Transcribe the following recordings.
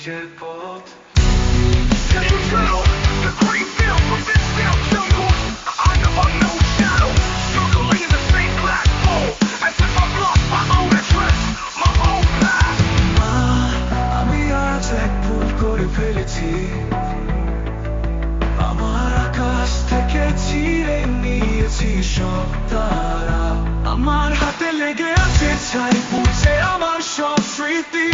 নিজের ফেলেছি আমার আকাশ থেকে নিয়েছি সব তারা আমার হাতে লেগে আছে ছাই আমার সব স্মৃতি।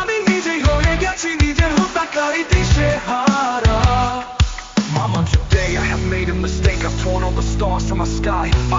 আমি নিজেই হয়ে গেছি নিজের হত্যাকারী দিশে হারা Mama, today I have made a mistake. I've torn all the stars from my sky. My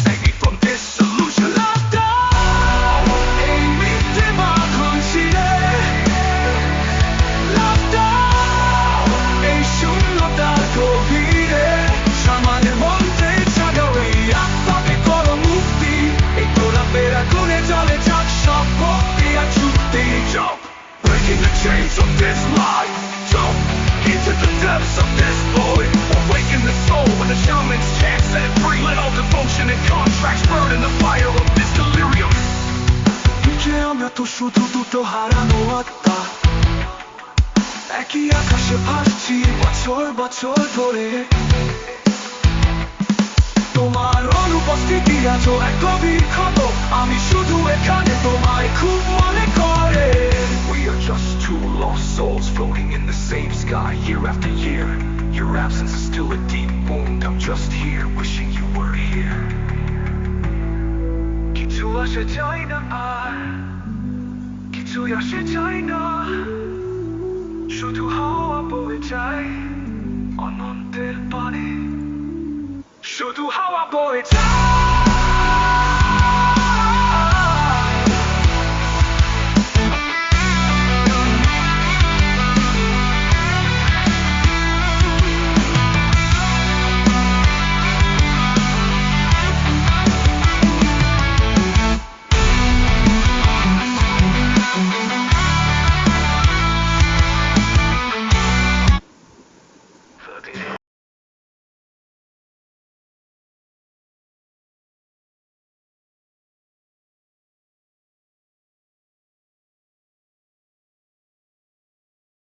শুধু দুটো হারানো আত্মা একই আকাশে ভাসছি বছর বছর ধরে তোমার অনুপস্থিতি আছো এক গভীর ক্ষত আমি শুধু এখানে তোমায় খুব মনে করে We are just two lost souls floating in the same sky year after year Your absence is still a deep wound I'm just here wishing you were here কিছু আসে যায় না আর কিছু আসে যায় না শুধু হাওয়া বয়ে যায় অনন্তের পানে। শুধু হাওয়া বয়ে যায়।